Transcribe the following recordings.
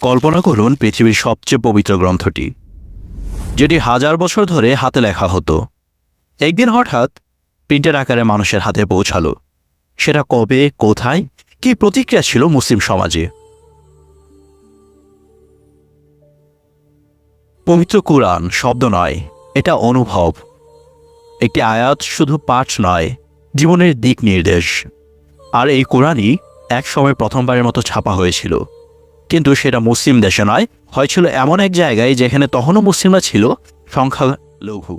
কল্পনা করুন পৃথিবীর সবচেয়ে পবিত্র গ্রন্থটি, যেটি হাজার বছর ধরে হাতে লেখা হতো। একদিন হঠাৎ প্রিন্টের আকারে মানুষের হাতে পৌঁছালো। সেটা কবে, কোথায়, কি প্রতিক্রিয়া ছিল মুসলিম সমাজে? পবিত্র কোরআন শব্দ নয়, এটা অনুভব। একটি আয়াত শুধু পাঠ নয়, জীবনের দিক নির্দেশ। আর এই কোরআনই এক সময় প্রথমবারের মতো ছাপা হয়েছিল। কিন্তু সেটা মুসলিম দেশে নয়, হয়েছিল এমন এক জায়গায় যেখানে তখনও মুসলিমরা ছিল সংখ্যা লঘু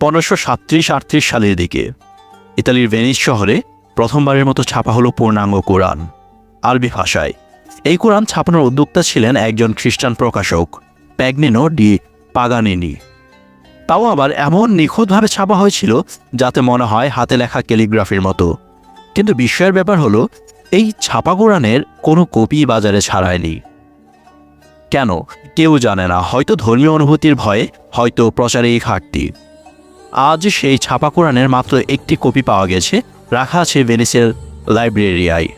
পনেরোশো সাতত্রিশ আটত্রিশ সালের দিকে ইতালির ভেনিস শহরে প্রথমবারের মতো ছাপা হলো পূর্ণাঙ্গ কোরআন, আরবি ভাষায়। এই কোরআন ছাপানোর উদ্যোক্তা ছিলেন একজন খ্রিস্টান প্রকাশক, প্যাগনিনো ডি পাগানিনি। তাও আবার এমন নিখুঁতভাবে ছাপা হয়েছিল যাতে মনে হয় হাতে লেখা ক্যালিগ্রাফির মতো। কিন্তু বিস্ময়ের ব্যাপার হলো এই ছাপা কোরআনের কোনো কপি বাজারে ছাড়ায়নি কেন? কেউ জানে না। হয়তো ধর্মীয় অনুভূতির ভয়ে, হয়তো প্রচারে ঘাটতি। আজ সেই ছাপা কোরআনের মাত্র একটি কপি পাওয়া গেছে। রাখা আছে ভেনিসের লাইব্রেরিয়ায়।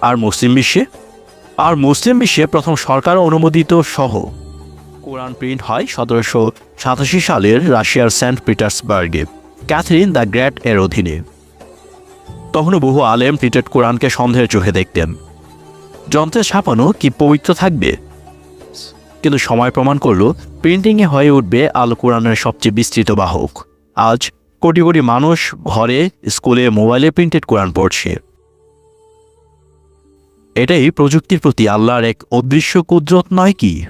আর মুসলিম বিশ্বে? আর মুসলিম বিশ্বে প্রথম সরকার অনুমোদিত সহ। কোরআন প্রিন্ট হয় সতেরোশো সাতাশি সালের রাশিয়ার সেন্ট পিটার্সবার্গে। ক্যাথরিন দ্য গ্র্যাট এর অধীনে। তখনও বহু আলেম প্রিন্টেড কোরআনকে সন্দেহের চোখে দেখতেন। যন্ত্রে ছাপানো কি পবিত্র থাকবে? কিন্তু সময় প্রমাণ করল প্রিন্টিংয়ে হয়ে উঠবে আল কোরআনের সবচেয়ে বিস্তৃত বাহক। আজ কোটি কোটি মানুষ ঘরে, স্কুলে, মোবাইলে প্রিন্টেড কোরআন পড়ছে। এটাই প্রযুক্তির প্রতি আল্লাহর এক অদৃশ্য কুদরত নয় কি?